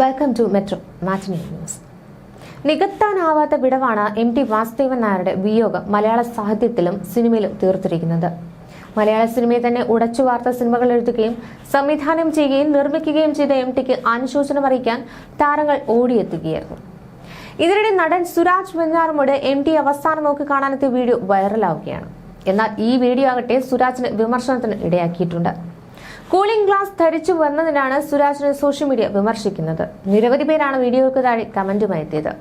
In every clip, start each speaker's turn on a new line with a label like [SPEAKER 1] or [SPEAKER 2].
[SPEAKER 1] Welcome to Metro Matinee News നികത്താനാവാത്ത വിടവാണ് M T Vasudevan നായരുടെ വിയോഗം മലയാള സാഹിത്യത്തിലും സിനിമയിലും തീർത്തിരിക്കുന്നത്. മലയാള സിനിമയെ തന്നെ ഉടച്ചു വാർത്ത സിനിമകൾ എഴുതുകയും സംവിധാനം ചെയ്യുകയും നിർമ്മിക്കുകയും ചെയ്ത എം ടിക്ക് അനുശോചനം അറിയിക്കാൻ താരങ്ങൾ ഓടിയെത്തുകയായിരുന്നു. ഇതിനിടെ നടൻ സുരാജ് വെഞ്ഞാറുമോട് എം ടി അവസാനം നോക്കി കാണാനെത്തിയ വീഡിയോ വൈറലാവുകയാണ്. എന്നാൽ ഈ വീഡിയോ ആകട്ടെ സുരാജിന് വിമർശനത്തിന് ഇടയാക്കിയിട്ടുണ്ട്. കൂളിംഗ് ഗ്ലാസ് ധരിച്ചു വന്നതിനാണ് സുരാജിനെ സോഷ്യൽ മീഡിയ വിമർശിക്കുന്നത്. നിരവധി പേരാണ് വീഡിയോയ്ക്ക് താഴെ കമന്റുമായി എത്തിയത്.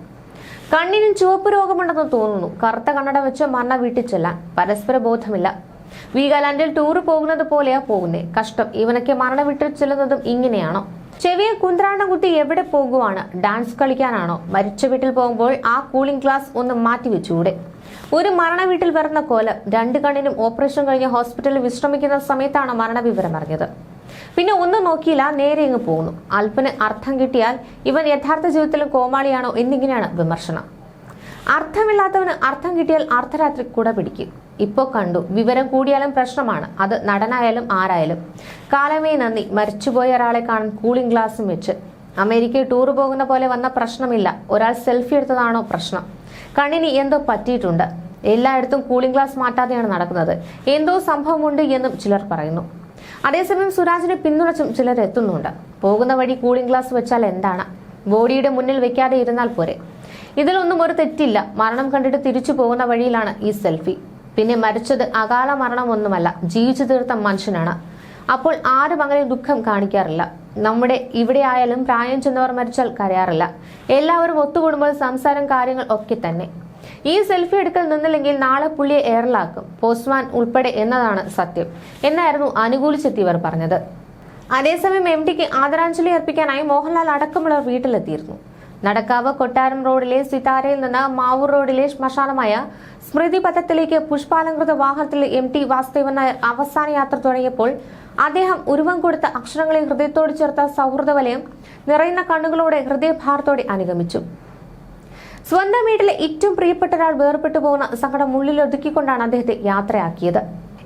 [SPEAKER 1] കണ്ണിനും ചുവപ്പ് രോഗമുണ്ടെന്ന് തോന്നുന്നു. കറുത്ത കണ്ണട വെച്ച് മണ്ണ വീട്ടിൽ ചെല്ലാൻ പരസ്പര ബോധമില്ല. വീഗാലാൻഡിൽ ടൂർ പോകുന്നത് പോലെയാ പോകുന്നേ. കഷ്ടം. ഇവനൊക്കെ മരണ വീട്ടിൽ ചെല്ലുന്നതും ഇങ്ങനെയാണോ? ചെവിയെ കുന്ത്രാണ്ടം കുത്തി എവിടെ പോകുവാണ്? ഡാൻസ് കളിക്കാനാണോ? മരിച്ച വീട്ടിൽ പോകുമ്പോൾ ആ കൂളിംഗ് ഗ്ലാസ് ഒന്ന് മാറ്റി വെച്ചുകൂടെ? ഒരു മരണ വീട്ടിൽ വരുന്ന കോലം രണ്ട് കണ്ണിനും ഓപ്പറേഷൻ കഴിഞ്ഞ് ഹോസ്പിറ്റലിൽ വിശ്രമിക്കുന്ന സമയത്താണ് മരണവിവരം അറിഞ്ഞത്. പിന്നെ ഒന്നും നോക്കിയില്ല നേരെ ഇങ്ങ് പോകുന്നു. അല്പന് അർത്ഥം കിട്ടിയാൽ ഇവൻ യഥാർത്ഥ ജീവിതത്തിലും കോമാളിയാണോ എന്നിങ്ങനെയാണ് വിമർശനം. അർത്ഥമില്ലാത്തവന് അർത്ഥം കിട്ടിയാൽ അർദ്ധരാത്രി കുട പിടിക്കും ഇപ്പോ കണ്ടു. വിവരം കൂടിയാലും പ്രശ്നമാണ്. അത് നടനായാലും ആരായാലും. കാലമേ നന്ദി. മരിച്ചുപോയ ഒരാളെ കാണാൻ കൂളിംഗ് ഗ്ലാസും വെച്ച്. അമേരിക്കയിൽ ടൂർ പോകുന്ന പോലെ വന്ന പ്രശ്നമില്ല. ഒരാൾ സെൽഫി എടുത്തതാണോ പ്രശ്നം. കണ്ണിന് എന്തോ പറ്റിയിട്ടുണ്ട്. എല്ലായിടത്തും കൂളിംഗ് ഗ്ലാസ് മാറ്റാതെയാണ് നടക്കുന്നത്. എന്തോ സംഭവമുണ്ട് എന്നും ചിലർ പറയുന്നു. അതേസമയം സുരാജിനെ പിന്തുണച്ചും ചിലർ എത്തുന്നുണ്ട്. പോകുന്ന വഴി കൂളിംഗ് ഗ്ലാസ് വെച്ചാൽ എന്താണ്? ബോഡിയുടെ മുന്നിൽ വെക്കാതെ ഇരുന്നാൽ പോരെ. ഇതിലൊന്നും ഒരു തെറ്റില്ല. മരണം കണ്ടിട്ട് തിരിച്ചു പോകുന്ന വഴിയിലാണ് ഈ സെൽഫി പിന്നെ മരിച്ചത് അകാല മരണമൊന്നുമല്ല ജീവിച്ചു തീർത്ത മനുഷ്യനാണ്. അപ്പോൾ ആരും അങ്ങനെ ദുഃഖം കാണിക്കാറില്ല. നമ്മുടെ ഇവിടെ ആയാലും പ്രായം ചെന്നവർ മരിച്ചാൽ കരയാറില്ല. എല്ലാവരും ഒത്തുകൂടുമ്പോൾ സംസാരം കാര്യങ്ങൾ ഒക്കെ തന്നെ. ഈ സെൽഫി എടുക്കൽ നിന്നില്ലെങ്കിൽ നാളെ പുള്ളിയെ എയറിലാക്കും പോസ്റ്റ്മാൻ ഉൾപ്പെടെ എന്നതാണ് സത്യം. എന്നായിരുന്നു അനുകൂലിച്ചെത്തിയവർ പറഞ്ഞത്. അതേസമയം എം ടിക്ക് ആദരാഞ്ജലി അർപ്പിക്കാനായി മോഹൻലാൽ അടക്കമുള്ളവർ വീട്ടിലെത്തിയിരുന്നു. നടക്കാവ് കൊട്ടാരം റോഡിലെ സിതാരയിൽ നിന്ന് മാവൂർ റോഡിലെ ശ്മശാനമായ സ്മൃതി പഥത്തിലേക്ക് പുഷ്പാലങ്കൃത വാഹനത്തിൽ എം ടി വാസുദേവൻ നായർ അവസാന യാത്ര തുടങ്ങിയപ്പോൾ അദ്ദേഹം ഉരുവം കൊടുത്ത അക്ഷരങ്ങളെ ഹൃദയത്തോട് ചേർത്ത സൗഹൃദ വലയം നിറയുന്ന കണ്ണുകളോടെ ഹൃദയഭാരത്തോടെ അനുഗമിച്ചു. സ്വന്തം വീട്ടിലെ ഏറ്റവും പ്രിയപ്പെട്ട ഒരാൾ വേർപെട്ടു പോകുന്ന സങ്കടം ഉള്ളിൽ ഒതുക്കിക്കൊണ്ടാണ് അദ്ദേഹത്തെ യാത്രയാക്കിയത്.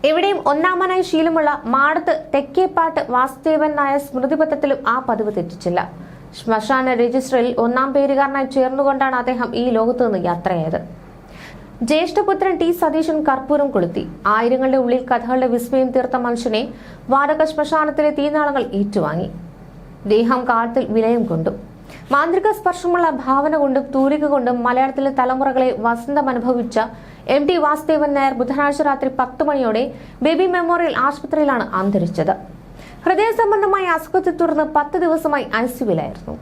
[SPEAKER 1] എവിടെയും ഒന്നാമനായി ശീലമുള്ള മാടത്ത് തെക്കേപ്പാട്ട് വാസുദേവൻ നായർ സ്മൃതിപഥത്തിലും ആ പതിവ് തെറ്റിച്ചില്ല. ശ്മശാന രജിസ്റ്ററിൽ ഒന്നാം പേരുകാരനായി ചേർന്നുകൊണ്ടാണ് അദ്ദേഹം ഈ ലോകത്തു നിന്ന് യാത്രയായത്. ജ്യേഷ്ഠപുത്രൻ ടി സതീശൻ കർപ്പൂരം കൊളുത്തി. ആയിരങ്ങളുടെ ഉള്ളിൽ കഥകളുടെ വിസ്മയം തീർത്ത മനുഷ്യനെ വാടക ശ്മശാനത്തിലെ തീനാളങ്ങൾ ഏറ്റുവാങ്ങി. ദേഹം കാലത്തിൽ വിലയം കൊണ്ടു മാന്ത്രിക സ്പർശമുള്ള ഭാവന കൊണ്ടും തൂലിക കൊണ്ടും മലയാളത്തിലെ തലമുറകളെ വസന്തം അനുഭവിച്ച എം ടി വാസുദേവൻ നായർ ബുധനാഴ്ച രാത്രി പത്ത് മണിയോടെ ബേബി മെമ്മോറിയൽ ആശുപത്രിയിലാണ് അന്തരിച്ചത്. ഹൃദയ സംബന്ധമായ അസുഖത്തെ തുടർന്ന് പത്ത് ദിവസമായി ഐസിയുവിലായിരുന്നു